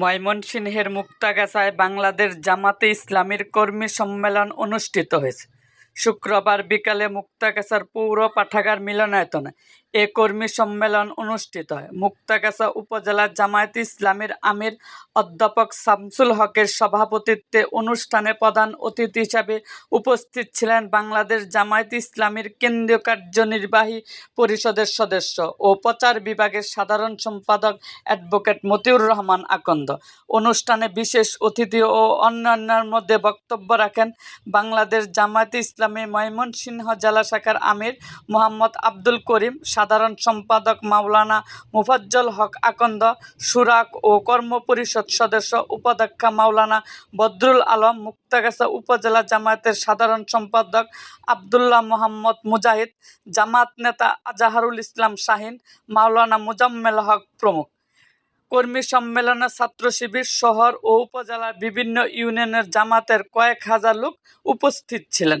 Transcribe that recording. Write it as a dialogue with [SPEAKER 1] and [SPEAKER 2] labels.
[SPEAKER 1] ময়মনসিংহের মুক্তাগাছায় বাংলাদেশ জামাতে ইসলামীর কর্মী সম্মেলন অনুষ্ঠিত হয়েছে শুক্রবার বিকালে মুক্তাগাছার পৌর পাঠাগার মিলনায়তনে এ কর্মী সম্মেলন অনুষ্ঠিত হয় মুক্তাগাছা উপজেলা জামায়াত ইসলামের আমির অধ্যাপক শামসুল হকের সভাপতিত্বে অনুষ্ঠানে প্রধান অতিথি হিসাবে উপস্থিত ছিলেন বাংলাদেশ জামায়াত ইসলামের কেন্দ্রীয় কার্যনির্বাহী পরিষদের সদস্য ও প্রচার বিভাগের সাধারণ সম্পাদক অ্যাডভোকেট মতিউর রহমান আকন্দ অনুষ্ঠানে বিশেষ অতিথি ও অন্যান্যের মধ্যে বক্তব্য রাখেন বাংলাদেশ জামায়াত ইসলাম ময়মন ময়মনসিংহ জেলা শাখার আমির মোহাম্মদ আব্দুল করিম সাধারণ সম্পাদক মাওলানা মুফাজ্জল হক আকন্দ সুরাক ও কর্ম পরিষদ সদস্য উপাধ্যক্ষা মাওলানা বদরুল আলম মুক্তাগাছা উপজেলা জামায়াতের সাধারণ সম্পাদক আবদুল্লাহ মোহাম্মদ মুজাহিদ জামাত নেতা আজাহারুল ইসলাম শাহিন মাওলানা মুজাম্মেল হক প্রমুখ কর্মী সম্মেলনে ছাত্র শিবির শহর ও উপজেলার বিভিন্ন ইউনিয়নের জামাতের কয়েক হাজার লোক উপস্থিত ছিলেন